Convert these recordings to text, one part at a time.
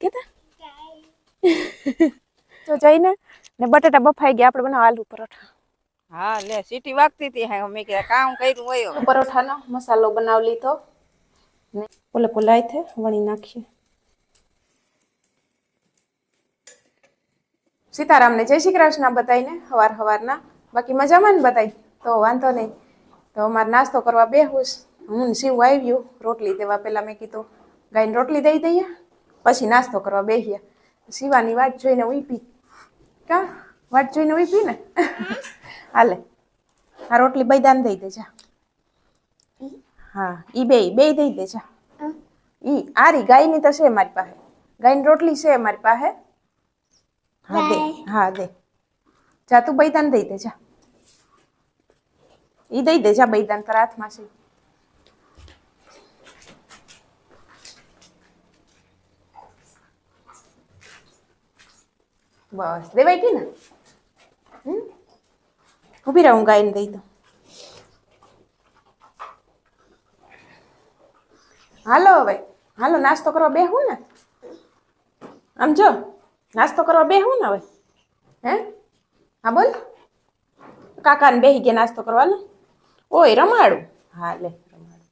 કેતા? તો જઈને ને બટાટા બફાઈ ગયા આપણે બનાવ આલુ પરોઠા. હા લે સીટી વાગતી હતી હા મેં કે કામ કર્યું હોય પરોઠાનો મસાલો બનાવી લીધો. ને પોલે પોલાય થે વણી નાખીએ. સીતારામને જય શ્રી કૃષ્ણ બતાવીને હવાર હવારના. બાકી મજામાં ને બતાવી તો વાંધો નહીં. તો અમારે નાસ્તો કરવા બેહુશ. હું શિવ આવ્યું રોટલી દેવા પહેલાં મેં કીધું. ગાયને રોટલી દઈ દઈએ. પછી નાસ્તો કરવા બેહીએ. શિવાની વાટ જોઈને ઉઈપી કા? વાટ જોઈને ઉઈપી ને? હાલે. આ રોટલી બૈદાન દઈ દેજા. હા ઈ બે બે દઈ દેજા. ઈ આરી ગાયની તો છે મારી પાસે. ગાયની રોટલી છે મારી પાસે. હા દે. હા દે. જા તું બૈદાન દઈ દેજા. ઈ દઈ દેજા બૈદાન તારા હાથમાં છે. બસ દેવાય કે ને ઊભી રહે હું ગાયને દઈ દઉં હાલો હવે હાલો નાસ્તો કરવા બેહું ને આમ જો નાસ્તો કરવા બેહું ને હવે હે હા બોલ કાકાને બેહી ગયા નાસ્તો કરવાનો ઓય રમાડું હા લે રમાડું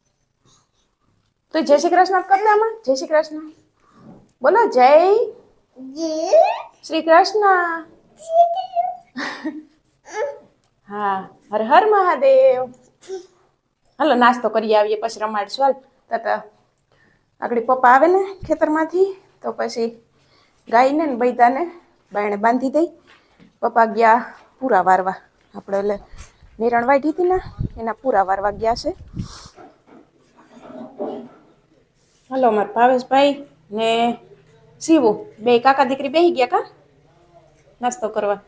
તો જય શ્રી કૃષ્ણ કર આમાં જય શ્રી કૃષ્ણ બોલો જય શ્રી કૃષ્ણ. હા, હર હર મહાદેવ. હાલો, નાસ્તો કરી આવીએ, પછી રમાડશું. હાલ, તતા, આગળ પપ્પા આવે ને ખેતરમાંથી, તો પછી ગાયને ને બૈદાને બાયણે બાંધી દઈ. પપ્પા ગયા પૂરા વારવા. આપણે એટલે નિરણ વાઢી હતી ને, એના પૂરા વારવા ગયા છે. હલો મારા ભાવેશભાઈ ને શિવો બે કાકા દીકરી બેહી ગયા કા? નાસ્તો કરવા.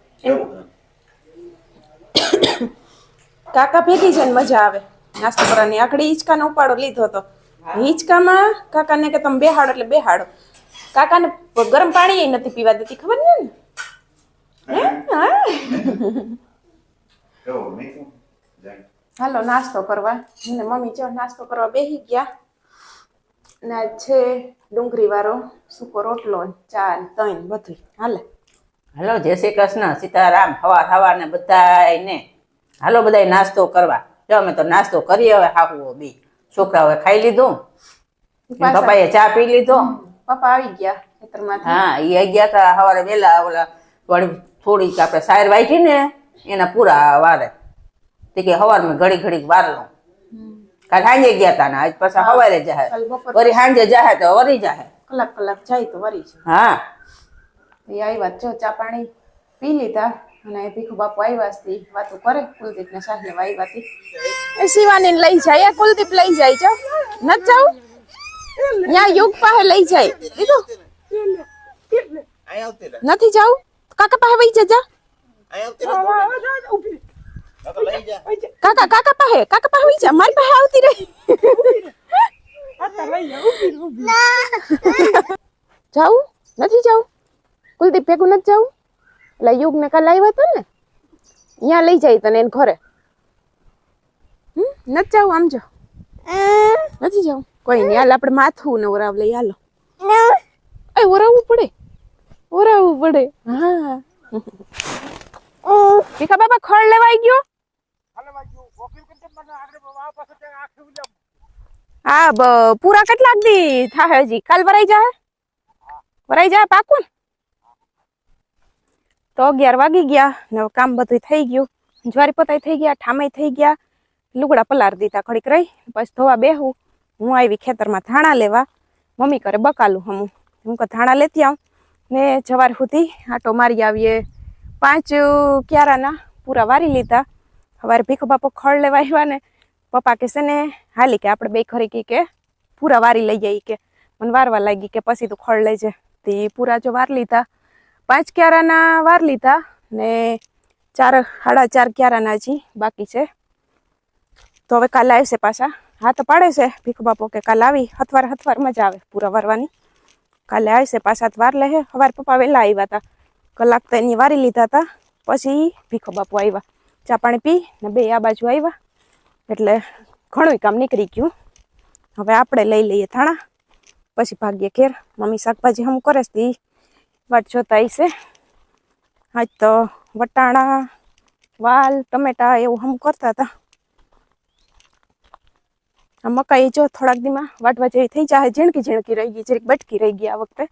કાકા ભેગી છે ને મજા આવે. નાસ્તો કરવાની આકડી હિંચકાનો ઉપાડો લીધો હતો. હિંચકામાં કાકાને કે તમે બેહાડો એટલે બેહાડો. કાકાને ગરમ પાણી નથી પીવા દેતી ખબર ને? હાલો નાસ્તો કરવા. મને મમ્મી ચો નાસ્તો કરવા બેસી ગયા. ને છે ડુંગળી વાળો સૂકો રોટલો ચા તૈન બધું હાલે હાલો જય શ્રી કૃષ્ણ. સીતારામ હવા હવા ને બધાય ને હાલો બધાય નાસ્તો કરવા. જો અમે તો નાસ્તો કરીએ હવે હાહુઓ બી. છોકરાઓએ ખાઈ લીધું. પપ્પાએ ચા પી લીધો. પપ્પા આવી ગયા ખેતરમાંથી. હા એ ગયા તા સવારે વહેલા ઓલા વળી થોડીક આપણે સાયર વાઈટી ને એના પૂરા વારે. તે કે સવારમાં ઘડી ઘડીક વાર લઉં. કાલ સાંજે ગયા તા ને આજ પાછા સવારે જાહે. વરી હાંજે જાહે તો વરી જાહે. કલાક કલાક જાય તો વરી છે હા. એ આવ્યા જો ચા પાણી પી લીધા અને ભીખુ બાપુ આવ્યા હતી વાતો કરે કુલદીપ ને સાહેબ આવ્યા હતી એ શિવાની લઈ જાય એ કુલદીપ લઈ જાય છો ન જાવ ત્યાં યુગ પાસે લઈ જાય. દીધું નથી જાવ કાકા પાસે વહી જજા. કાકા કાકા પાસે કાકા પાસે વઈ જા, મારી પાસે આવતી રહી. જાવું નથી જાવું કુલદીપ ભેગું નથી જાવું એટલે યુગ ને કાલ આવ્યા હતા ને? અહીંયા લઈ જાય તને એને ઘરે. નથી જાવું આમ જો. નથી જાવું કોઈ નહીં, હાલ આપણે માથું ને ઓરાવ લઈ હાલો. એ, ઓરાવવું પડે. ઓરાવવું પડે. હા. ભીખા બાબા ખળ લેવાઈ ગયો? હા બ- પૂરા કેટલાક દી થાય હજી? કાલ વરાઈ જાય વરાઈ જાય પાકું? તો અગિયાર વાગી ગયા ને કામ બધું થઈ ગયું. જ્વારી પતાઈ થઈ ગયા ઠામાઈ થઈ ગયા. લુગડા પલાર દીધા ખડીક રહી પછી ધોવા બેહું. હું આવી ખેતરમાં ધાણા લેવા. મમ્મી કરે બકાલું હમું. હું કે ધાણા લેતી આવું. ને જવાર સુધી આટો મારી આવીએ. પાંચ ક્યારાના પૂરા વારી લીધા. સવારે ભીખો બાપો ખળ લેવા આવ્યા ને, પપ્પા કહેશે ને, હાલી કે આપણે બે ખરી કી કે પૂરા વારી લઈ જઈ કે. મને વારવા લાગી કે પછી તું ખળ લેજે. તે પૂરા જો વાર લીધા. પાંચ ક્યારાના વાર લીધા ને ચાર સાડા ચાર ક્યારાના હજી બાકી છે. તો હવે કાલે આવશે પાછા. હાથ પાડે છે ભીખો બાપો કે કાલે આવી, હથવાર હથવાર મજા આવે પૂરા વારવાની. કાલે આવશે પાછા વાર લે હવાર પપ્પા વહેલા આવ્યા હતા કલાક તો એની વારી લીધા હતા પછી ભીખો બાપુ આવ્યા. ચા પાણી પી ને બે આ બાજુ આવ્યા એટલે ઘણું કામ નીકળી ગયું. હવે આપણે લઈ લઈએ થાણા પછી ભાગ્ય ઘેર. મમ્મી શાકભાજી હમ કરે છે વાટ જોતા હશે આજ તો વટાણા, વાલ, ટમેટા એવું હમ કરતા હતા. આ મકાઈ જો થોડાક દીમાં વાટવા જેવી થઈ જાય, ઝીણકી ઝીણકી રહી ગઈ, જરીક બટકી રહી ગઈ આ વખતે.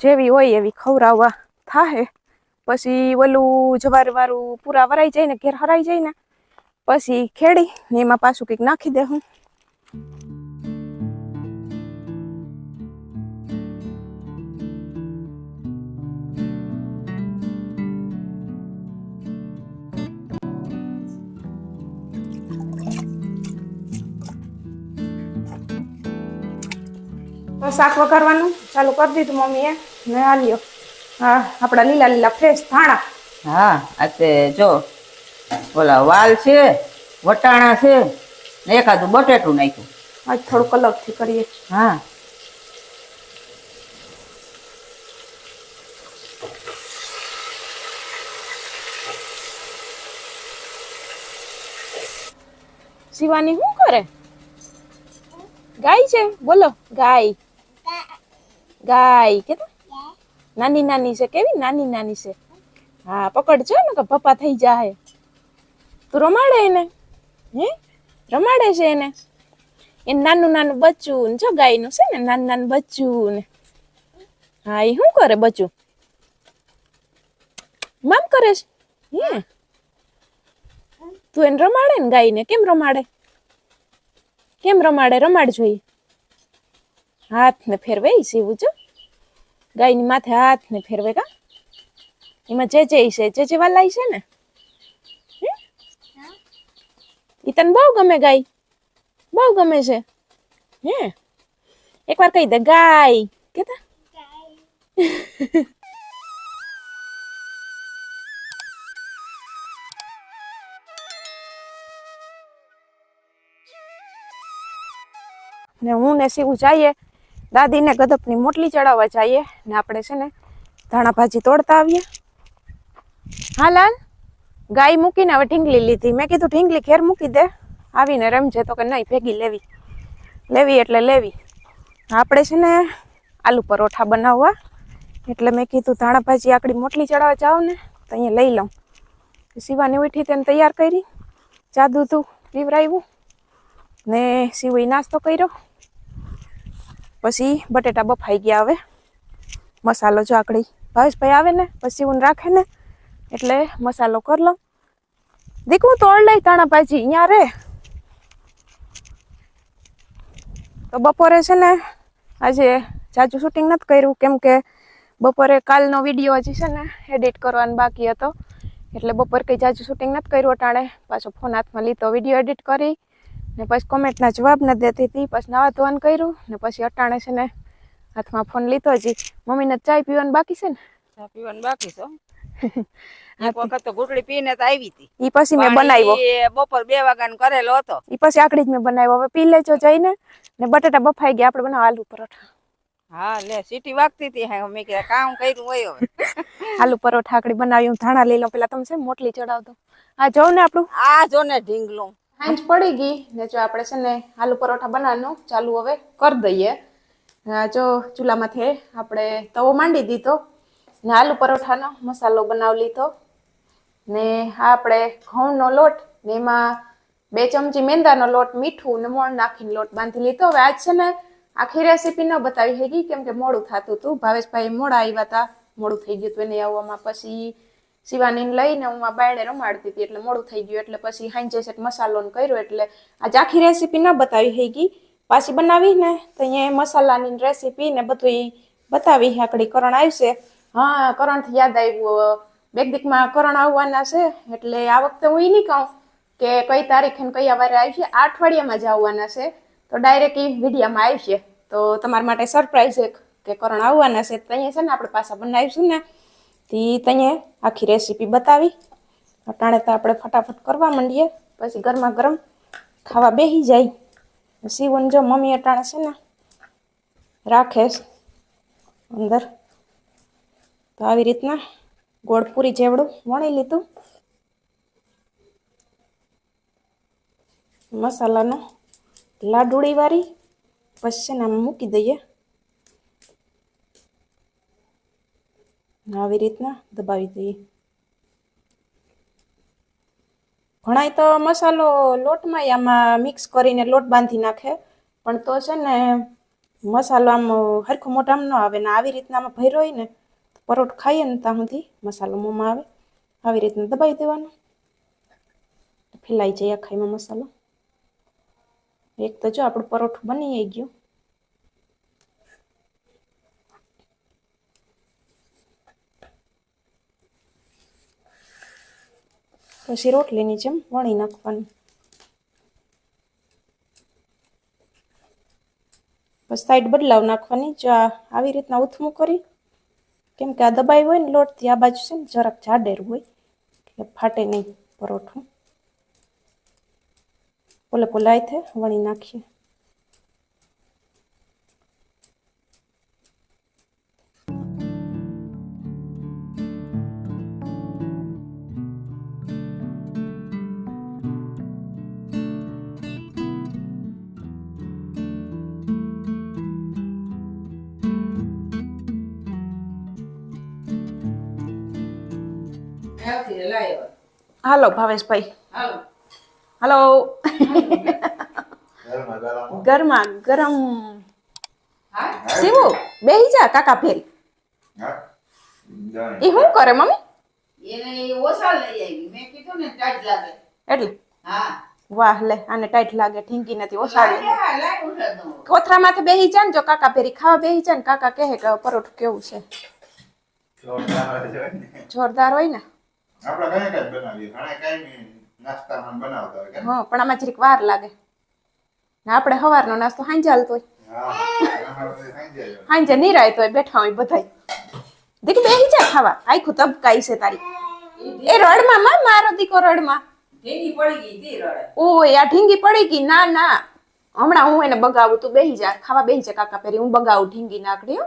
જેવી હોય એવી ખવડાવવા. થાહે. પછી ઓલું જવાર વારું પૂરા વરાઈ જાય ને ઘેર હરાઈ જાય ને, પછી ખેડી ને એમાં પાછું કંઈક નાખી દે હું. શાક વઘારવાનું ચાલુ કરી દીધું મમ્મીએ. ને આલ્યો હા આપણા લીલા લીલા ફ્રેશ ધાણા. હા આ જો ઓલા વાલ છે વટાણા છે ને એકાદું બટેટું નાખ્યું. આજ થોડુંક અલગથી કરીએ. હા. શિવાની શું કરે? ગાય છે? બોલો ગાય. ગાય કે નાની નાની છે, કેવી નાની નાની છે? હા પકડજો ને કે પપ્પા થઈ જાય તું રમાડે એને, હે? રમાડે છે એને. એ નાનું નાનું બચ્ચું ને જો ગાયનું છે ને, નાનું નાનું બચ્ચું ને. હા એ શું કરે બચ્ચું? મામ કરે છે, હે? તું એને રમાડે ને ગાયને, કેમ રમાડે? કેમ રમાડે? રમાડ જોઈએ હાથને ફેરવે ઈ સીવું, જો. ગાયની માથે હાથ ને ફેરવે કા? એમાં જે જે છે, જે જે વાલાઈ છે ને? ઈ તને બહુ ગમે ગાય? બહુ ગમે છે? હે એકવાર કહી દે, ગાય. કેતા? ને હું ને સીવું જઈએ દાદીને ગદપની મોટલી ચડાવવા જઈએ ને આપણે છે ને ધાણા ભાજી તોડતા આવીએ. હા, લાલ? ગાય મૂકીને હવે ઢીંગલી લીધી. મેં કીધું, ઢીંગલી ઘેર મૂકી દે. આવીને રમજે, તો કે નહીં, ભેગી લેવી. લેવી એટલે લેવી. આપણે છે ને આલુ પરોઠા બનાવવા. એટલે મેં કીધું, ધાણા ભાજી આકડી મોટલી ચડાવવા જાવ ને, તો અહીંયા લઈ લઉં. સીવાની ઉઠી તેને તૈયાર કરી. ચા દૂધું પીવરાવ્યું ને શિવઈ નાસ્તો કર્યો. પછી બટેટા બફાઈ ગયા હવે. મસાલો જો ભાવેશભાઈ આવે ને, પછી ઊન રાખે ને, એટલે મસાલો કરી લઉં. દીકું તોડ લઈ તાણા ભાજી અહીંયા રે. તો બપોરે છે ને, આજે જાજુ શૂટિંગ નથી કર્યું, કેમ કે બપોરે કાલનો વીડિયો હજી છે ને એડિટ કરવાનો બાકી હતો. એટલે બપોરે કંઈ જાજુ શૂટિંગ નથી કર્યું અટાણે. પાછો ફોન હાથમાં લીધો વીડિયો એડિટ કરી. ને પછી કોમેન્ટના જવાબ ન દેતી હતી. પછી નવા ધોવાનું કર્યું ને પછી અટાણે છે ને હાથમાં ફોન લીધો જી મમ્મીને ચાય પીવાનું બાકી છે ને? ચા પીવાનું બાકી છે. એક વખત તો ઘૂંટડી પીને તો આવી હતી. એ પછી મેં બનાવ્યો. બપોર બે વાગ્યાનો કરેલો હતો. ઈ પછી આકડી જ મેં બનાવ્યો. હવે પી લેજો જઈને. ને બટાટા બફાઈ ગયા. આપણે બનાવ આલુ પરોઠા. હા લે સીટી વાગતી હતી હા. મેં કીધા કામ કર્યું હોય હવે. આલુ પરોઠા આકડી બનાવ્યું. ધાણા લઈ લો પેલા તમે છે મોટલી ચડાવ દો આ જોઉં ને આપણું. આ જો ને ઢીંગલું. હાંજ પડી ગઈ. ને જો આપણે છે ને આલુ પરોઠા બનાવવાનું, ચાલુ હવે કરી દઈએ. જો ચૂલામાંથી આપણે તવો માંડી દીધો. ને આલુ પરોઠાનો મસાલો બનાવી લીધો. ને આપણે ઘઉંનો લોટ, ને એમાં બે ચમચી મેંદાનો લોટ, મીઠું ને મોણ નાખીને લોટ બાંધી લીધો. હવે આજ છે ને આખી રેસીપી ન બતાવી શકી કેમ કે મોડું થતું હતું. ભાવેશભાઈ મોડા આવ્યા હતા. મોડું થઈ ગયું હતું એને આવવામાં પછી. શિવાનીને લઈને હું આ બાયણે રમાડતી હતી એટલે મોડું થઈ ગયું. એટલે પછી હાંજે સેટ મસાલો કર્યો. એટલે આજે આખી રેસીપી ના બતાવી હેગી પાછી બનાવી ને તો અહીંયા મસાલાની રેસીપી ને બધું બતાવી આકડી કરણ આવશે. હા કરણથી યાદ આવ્યું. બેગ દીકમાં કરણ આવવાના છે. એટલે આ વખતે હું ઈ નહીં કહું કે કઈ તારીખે કયા વારે આવશે આ અઠવાડિયામાં જ આવવાના છે. તો ડાયરેક્ટ એ વિડીયામાં આવશે તો તમારા માટે સરપ્રાઈઝ એક કે કરણ આવવાના છે. તો અહીંયા છે ને આપણે પાછા બનાવીશું ને. તી તને આખી રેસીપી બતાવી. અટાણે તો આપણે ફટાફટ કરવા માંડીએ. પછી ગરમા ગરમ ખાવા બેસી જાય. સીવન જો મમ્મી અટાણે છે ને, રાખે અંદર. તો આવી રીતના ગોળપુરી જેવડું વણી લીધું. મસાલાનો લાડુળી વાળી પછી ને મૂકી દઈએ. આવી રીતના દબાવી દઈએ. ઘણાય તો મસાલો લોટમાં આમાં મિક્સ કરીને લોટ બાંધી નાખે, પણ તો છે ને મસાલો આમ હરખો મોટામાં ન આવે ને આવી રીતના આમાં ભર્યો હોય ને પરોઠ ખાઈએ ને ત્યાં સુધી મસાલો મોંમાં આવે. આવી રીતના દબાવી દેવાનો. ફેલાઈ જાય આખાઈમાં મસાલો. એક તો જો આપણું પરોઠું બની ગયું. પછી રોટલીની જેમ વણી નાખવાની. પછી સાઈડ બદલાવ નાખવાની. જો આવી રીતના ઉથમું કરી, કેમ કે આ દબાઈ હોય ને લોટથી આ બાજુ છે ને જરાક જાડેર હોય, એટલે ફાટે નહીં પરોઠું. પોલે પોલાય થે વણી નાખીએ. હાલો ભાવેશભાઈ. હાલો. હાલો. ગરમા ગરમ શિવું બેહી જા કાકા ફેલ એ શું કરે મમ્મી? એને ઓછા લઈ આવી. મેં કીધું ને ટાઈટ લાગે. એટલે? વાહ લે આને ટાઈટ લાગે ઠીંકી નથી ઓસાડી કોથરા માથે બેહી જા ને જો કાકા ફેરી. ખાવા બેહી જા ને કાકા કહે કે પરોઠું કેવું છે. જોરદાર હોય ને. આપણે કઈ કઈ બનાવીએ ઘણા કાંઈ નાસ્તામાં બનાવતા હોય હા પણ આમાં જરીક વાર લાગે. ને આપણે સવારનો નાસ્તો સાંજે હાલતો હોય. સાંજે અમારે તો ખાઈ જાય હાંજે નિરાય તોય બેઠા હોય બધાય. દીક બે જા ખાવા. આખું તબકાઈ છે તારી. એ રડમાં માં મારો દીકો રડમાં. ઢીંગી પડી ગઈ તી રડે. ઓય આ ઢીંગી પડી ગઈ. ના ના. હમણાં હું એને બગાવું તું બેહી જા. ખાવા બેહી જા કાકા પેરી હું બગાવું ઢીંગી નાકડી હો.